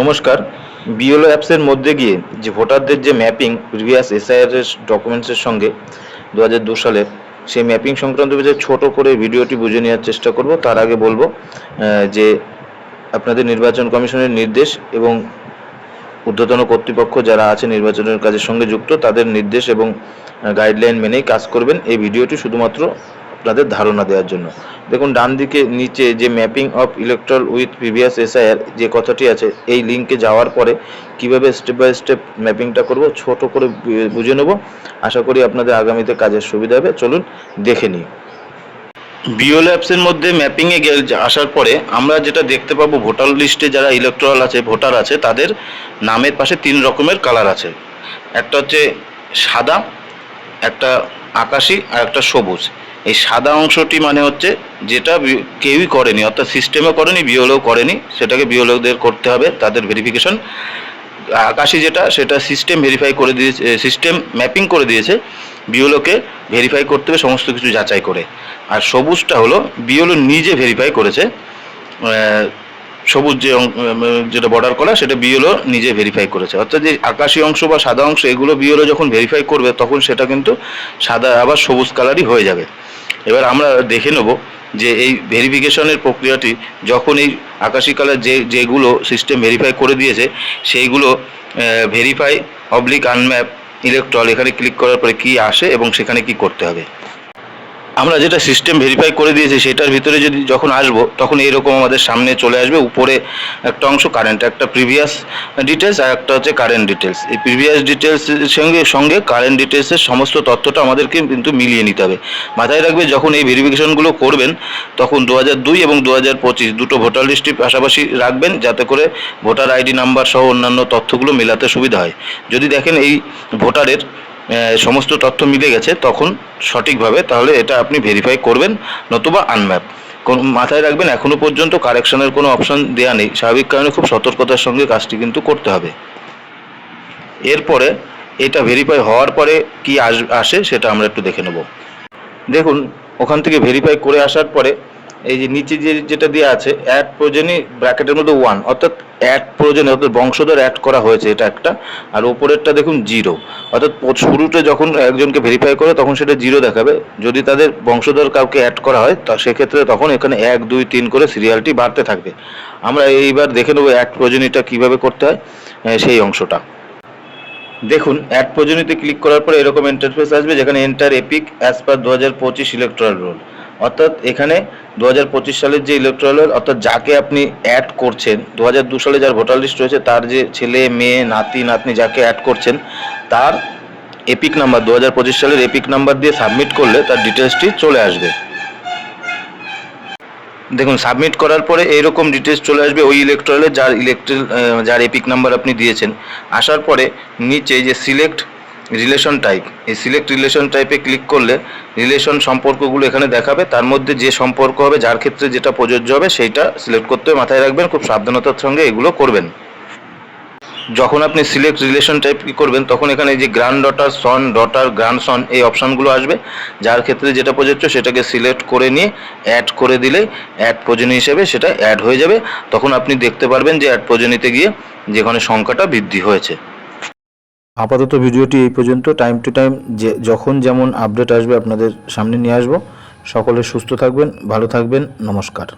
নমস্কার। বিএলও অ্যাপসের মধ্যে গিয়ে যে ভোটারদের যে ম্যাপিং, প্রিভিয়াস এসআইআর ডকুমেন্টসের সঙ্গে দু হাজার দু সালের সেই ম্যাপিং সংক্রান্ত বিষয়ে ছোট করে ভিডিওটি বুঝে নেওয়ার চেষ্টা করব। তার আগে বলব যে আপনাদের নির্বাচন কমিশনের নির্দেশ এবং ঊর্ধ্বতন কর্তৃপক্ষ যারা আছে নির্বাচনের কাজের সঙ্গে যুক্ত, তাদের নির্দেশ এবং গাইডলাইন মেনেই কাজ করবেন। এই ভিডিওটি শুধুমাত্র আপনাদের ধারণা দেওয়ার জন্য। দেখুন, ডান দিকে নিচে যে mapping of electoral with previous SIR যে কথাটি আছে, এই লিঙ্কে যাওয়ার পরে কীভাবে স্টেপ বাই স্টেপ ম্যাপিংটা করব, ছোট করে বুঝে নেব। আশা করি আপনাদের আগামীতে কাজের সুবিধা হবে। চলুন, দেখে নিই। বিওল অ্যাপসের মধ্যে ম্যাপিংয়ে গেলে আসার পরে আমরা যেটা দেখতে পাবো, ভোটার লিস্টে যারা ইলেকট্রাল আছে, ভোটার আছে, তাদের নামের পাশে তিন রকমের কালার আছে। একটা হচ্ছে সাদা, একটা আকাশি, আর একটা সবুজ। এই সাদা অংশটি মানে হচ্ছে যেটা কেউই করেনি, অর্থাৎ সিস্টেমও করেনি বিওলেও করেনি, সেটাকে বিওলেদের করতে হবে, তাদের ভেরিফিকেশন আকাশি যেটা, সেটা সিস্টেম ভেরিফাই করে দিয়েছে সিস্টেম ম্যাপিং করে দিয়েছে বিওলোকে ভেরিফাই করতে হবে, সমস্ত কিছু যাচাই করে। আর সবুজটা হলো বিওলো নিজে ভেরিফাই করেছে সবুজ যে যেটা বর্ডার করা, সেটা বিওলো নিজে ভেরিফাই করেছে। অর্থাৎ যে আকাশি অংশ বা সাদা অংশ, এগুলো বিওলো যখন ভেরিফাই করবে, তখন সেটা কিন্তু সাদা আবার সবুজ কালারই হয়ে যাবে। এবার আমরা দেখে নেব যে এই ভেরিফিকেশনের প্রক্রিয়াটি যখন এই আকাশি কালার যে, যেগুলো সিস্টেম ভেরিফাই করে দিয়েছে, সেইগুলো ভেরিফাই অবলিক আনম্যাপ ইলেকট্রল এখানে ক্লিক করার পরে কি আসে এবং সেখানে কি করতে হবে? আমরা যেটা সিস্টেম ভেরিফাই করে দিয়েছি, সেটার ভিতরে যদি যখন আসব, তখন এরকম আমাদের সামনে চলে আসবে। উপরে একটা অংশ কারেন্ট একটা প্রিভিয়াস ডিটেলস আর একটা হচ্ছে কারেন্ট ডিটেলস এই প্রিভিয়াস ডিটেলসের সঙ্গে সঙ্গে কারেন্ট ডিটেলসের সমস্ত তথ্যটা আমাদেরকে কিন্তু মিলিয়ে নিতে হবে। মাথায় রাখবে, যখন এই ভেরিফিকেশনগুলো করবেন, তখন দু দুই এবং দু হাজার পঁচিশ দুটো ভোটার লিস্টটি পাশাপাশি রাখবেন, যাতে করে ভোটার আইডি নাম্বার সহ অন্যান্য তথ্যগুলো মেলাতে সুবিধা হয়। যদি দেখেন এই ভোটারের সমস্ত তথ্য মিলে গেছে, তখন সঠিকভাবে তাহলে এটা আপনি ভেরিফাই করবেন, নতুবা আনম্যাপ কোন, মাথায় রাখবেন, এখনও পর্যন্ত কারেকশনের কোনো অপশন দেওয়া নেই। স্বাভাবিক কারণে খুব সতর্কতার সঙ্গে কাজটি কিন্তু করতে হবে। এরপরে এটা ভেরিফাই হওয়ার পরে কি আসে সেটা আমরা একটু দেখে নেব। দেখুন, ওখান থেকে ভেরিফাই করে আসার পরে এই যে নিচে যে যেটা দেওয়া আছে অ্যাড প্রয়োজনই ব্র্যাকেটের মধ্যে ওয়ান অর্থাৎ অ্যাড প্রয়োজনে অর্থাৎ বংশধর অ্যাড করা হয়েছে এটা একটা, আর ওপরেরটা দেখুন জিরো অর্থাৎ শুরুতে যখন একজনকে ভেরিফাই করে তখন সেটা জিরো দেখাবে, যদি তাদের বংশধর কাউকে অ্যাড করা হয়, তা সেক্ষেত্রে তখন এখানে এক, দুই, তিন করে সিরিয়ালটি বাড়তে থাকবে। আমরা এইবার দেখে নেব অ্যাড প্রয়োজনীয়টা কীভাবে করতে হয় সেই অংশটা। দেখুন অ্যাড প্রয়োজনীয়তে ক্লিক করার পরে এরকম ইন্টারফেস আসবে যেখানে এন্টার এপিক অ্যাজ পার দু হাজার পঁচিশ ইলেকট্রাল রোল অর্থাৎ এখানে দু হাজার পঁচিশ সালের যে ইলেকট্রাল অর্থাৎ যাকে আপনি অ্যাড করছেন দু সালে যার ভোটার লিস্ট রয়েছে, তার যে ছেলে, মেয়ে, নাতি, নাতনি যাকে অ্যাড করছেন, তার এপিক নাম্বার দু হাজার পঁচিশ সালের এপিক নাম্বার দিয়ে সাবমিট করলে তার ডিটেলসটি চলে আসবে। দেখুন সাবমিট করার পরে এইরকম ডিটেলস চলে আসবে ওই ইলেকট্রালে যার ইলেকট্রিক যার এপিক নাম্বার আপনি দিয়েছেন। আসার পরে নিচে যে সিলেক্ট রিলেশন টাইপ এই সিলেক্ট রিলেশন টাইপে ক্লিক করলে রিলেশন সম্পর্কগুলো এখানে দেখাবে। তার মধ্যে যে সম্পর্ক হবে, যার ক্ষেত্রে যেটা প্রযোজ্য হবে, সেইটা সিলেক্ট করতে মাথায় রাখবেন, খুব সাবধানতার সঙ্গে এগুলো করবেন। যখন আপনি সিলেক্ট রিলেশন টাইপ করবেন, তখন এখানে যে grand daughter son daughter grand সন এই অপশানগুলো আসবে। যার ক্ষেত্রে যেটা প্রযোজ্য, সেটাকে সিলেক্ট করে নিয়ে অ্যাড করে দিলে অ্যাড প্রয়োজনী হিসেবে সেটা অ্যাড হয়ে যাবে। তখন আপনি দেখতে পারবেন যে অ্যাড প্রয়োজনীতে গিয়ে যেখানে সংখ্যাটা বৃদ্ধি হয়েছে। আপাতত ভিডিওটি এই পর্যন্ত। টাইম টু টাইম যে, যখন যেমন আপডেট আসবে আপনাদের সামনে নিয়ে আসব। সকলে সুস্থ থাকবেন, ভালো থাকবেন, নমস্কার।